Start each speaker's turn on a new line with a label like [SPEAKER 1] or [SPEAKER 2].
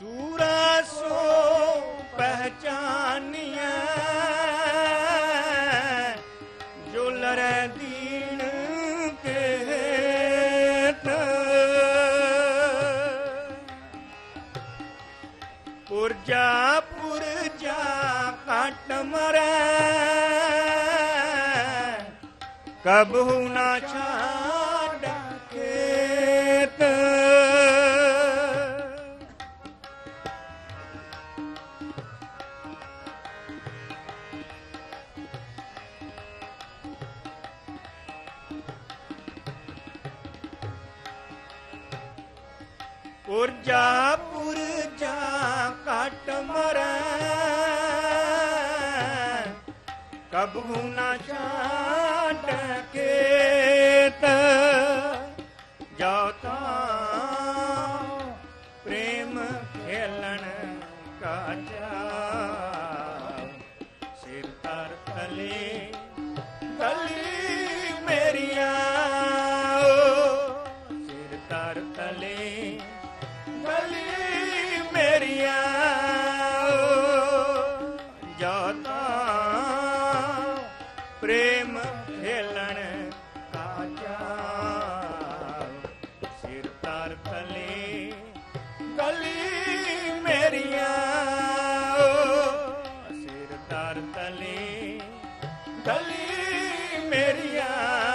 [SPEAKER 1] ਸੂਰਾ ਸੋ ਪਹਿਚਾਨੀਐ। ਜੋ ਲਰੈ ਦੀਨ ਕੇਤ ਪੁਰਜਾ ਪੁਰਜਾ ਕਟ ਮਰੈ। ਕਬਹੂ ਨਾ ਛਾੜ ਉਰਜਾ ਪੁਰਜਾ ਕਟ ਮਰੈ। ਕਬੂ ਨਾ ਛਾਟ ਕੇਤ ਜਾਤਾ ਪ੍ਰੇਮ ਖੇਲਣ ਕਾਜਾ। ਸਿਰ ਤਰ ਤਲੇ ਗਲੀ ਮੇਰੀਆਂ। ਸਿਰ ਤਰ ਤਲੇ ਤਾਂ ਪ੍ਰੇਮ ਖੇਲਣ ਕਾਚਾ। ਸਿਰ ਤਰ ਤਲੇ ਗਲੀ ਮੇਰੀਆਂ। ਸਿਰ ਤਰ ਤਲੇ ਗਲੀ ਮੇਰੀਆਂ।